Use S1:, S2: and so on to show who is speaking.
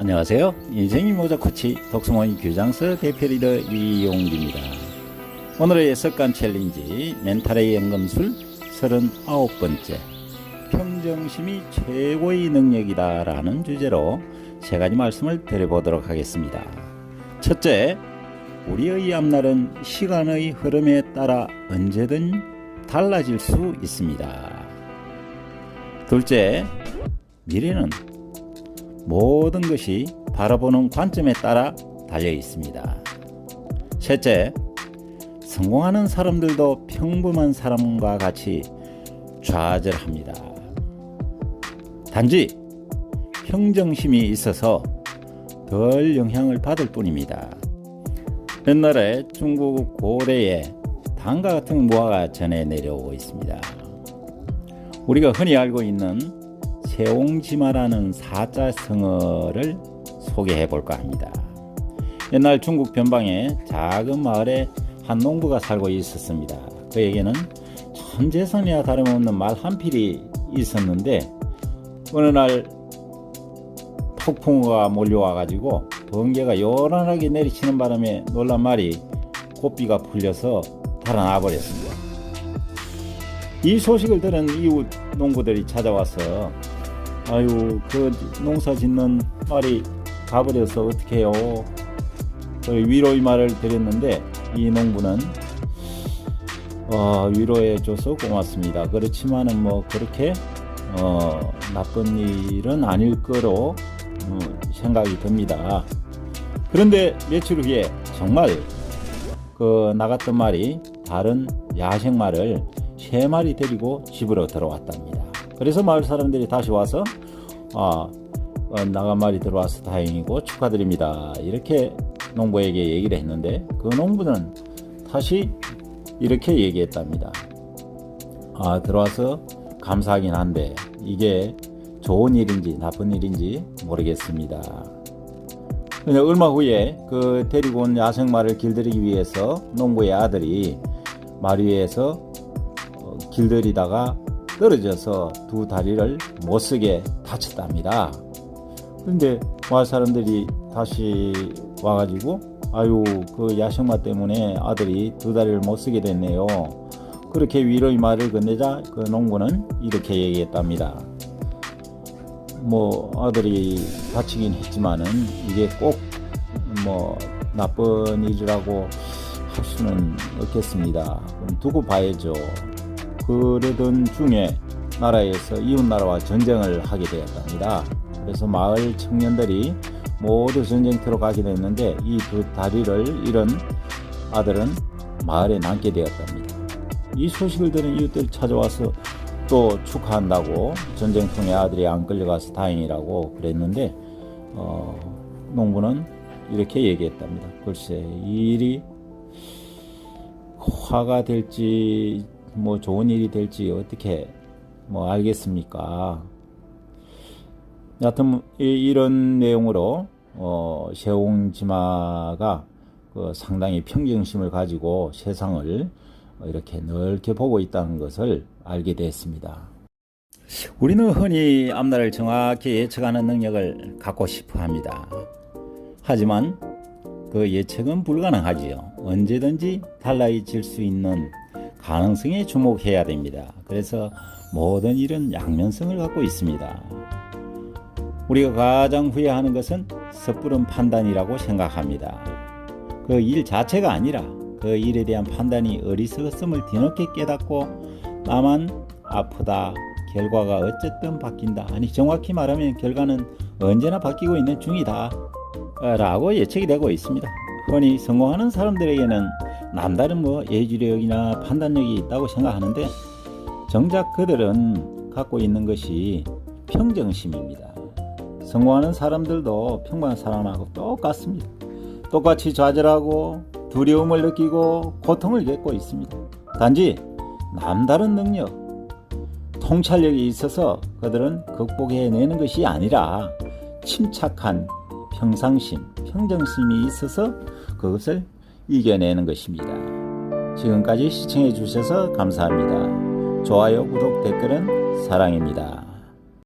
S1: 안녕하세요. 인생이 모자 코치 독수모의 규장서 대표 리더 이용기입니다. 오늘의 습관 챌린지 멘탈의 연금술 39번째 평정심이 최고의 능력이다 라는 주제로 세 가지 말씀을 드려보도록 하겠습니다. 첫째, 우리의 앞날은 시간의 흐름에 따라 언제든 달라질 수 있습니다. 둘째, 미래는 모든 것이 바라보는 관점에 따라 달려 있습니다. 셋째, 성공하는 사람들도 평범한 사람과 같이 좌절합니다. 단지 평정심이 있어서 덜 영향을 받을 뿐입니다. 옛날에 중국 고래에 단과 같은 무화가 전해 내려오고 있습니다. 우리가 흔히 알고 있는 세옹지마라는 사자 성어를 소개해 볼까 합니다. 옛날 중국 변방의 작은 마을에 한 농부가 살고 있었습니다. 그에게는 천재선이나 다름없는 말 한 필이 있었는데 어느 날 폭풍우가 몰려와 가지고 번개가 요란하게 내리치는 바람에 놀란 말이 고삐가 풀려서 달아나 버렸습니다. 이 소식을 들은 이웃 농부들이 찾아와서 아유 그 농사 짓는 말이 가버려서 어떡해요? 그 위로의 말을 드렸는데 이 농부는 어, 위로해줘서 고맙습니다. 그렇지만은 뭐 그렇게 어, 나쁜 일은 아닐 거로 어, 생각이 듭니다. 그런데 며칠 후에 정말 그 나갔던 말이 다른 야생 말을 세 마리 데리고 집으로 들어왔답니다. 그래서 마을 사람들이 다시 와서 아 어, 나간 말이 들어와서 다행이고 축하드립니다. 이렇게 농부에게 얘기를 했는데 그 농부는 다시 이렇게 얘기했답니다. 아 들어와서 감사하긴 한데 이게 좋은 일인지 나쁜 일인지 모르겠습니다. 근데 얼마 후에 그 데리고 온 야생말을 길들이기 위해서 농부의 아들이 말 위에서 어, 길들이다가 떨어져서 두 다리를 못 쓰게 다쳤답니다. 근데 마을 사람들이 다시 와가지고 아유 그 야생마 때문에 아들이 두 다리를 못 쓰게 됐네요. 그렇게 위로의 말을 건네자 그 농부는 이렇게 얘기했답니다. 뭐 아들이 다치긴 했지만은 이게 꼭 뭐 나쁜 일이라고 할 수는 없겠습니다. 그럼 두고 봐야죠. 그러던 중에 나라에서 이웃 나라와 전쟁을 하게 되었답니다. 그래서 마을 청년들이 모두 전쟁터로 가게 됐는데 이 두 다리를 잃은 아들은 마을에 남게 되었답니다. 이 소식을 들은 이웃들 찾아와서 또 축하한다고 전쟁통에 아들이 안 끌려가서 다행이라고 그랬는데 어, 농부는 이렇게 얘기했답니다. 글쎄 이 일이 화가 될지 뭐 좋은 일이 될지 어떻게 뭐 알겠습니까? 여하튼 이- 이런 내용으로 어, 세옹지마가 그 상당히 평정심을 가지고 세상을 이렇게 넓게 보고 있다는 것을 알게 됐습니다. 우리는 흔히 앞날을 정확히 예측하는 능력을 갖고 싶어 합니다. 하지만 그 예측은 불가능하지요. 언제든지 달라질 수 있는 가능성에 주목해야 됩니다. 그래서 모든 일은 양면성을 갖고 있습니다. 우리가 가장 후회하는 것은 섣부른 판단이라고 생각합니다. 그 일 자체가 아니라 그 일에 대한 판단이 어리석었음을 뒤늦게 깨닫고 나만 아프다. 결과가 어쨌든 바뀐다. 아니 정확히 말하면 결과는 언제나 바뀌고 있는 중이다. 라고 예측이 되고 있습니다. 흔히 성공하는 사람들에게는 남다른 뭐 예지력이나 판단력이 있다고 생각하는데 정작 그들은 갖고 있는 것이 평정심입니다. 성공하는 사람들도 평범한 사람하고 똑같습니다. 똑같이 좌절하고 두려움을 느끼고 고통을 겪고 있습니다. 단지 남다른 능력, 통찰력이 있어서 그들은 극복해내는 것이 아니라 침착한 평상심, 평정심이 있어서 그것을 이겨내는 것입니다. 지금까지 시청해 주셔서 감사합니다. 좋아요, 구독, 댓글은 사랑입니다.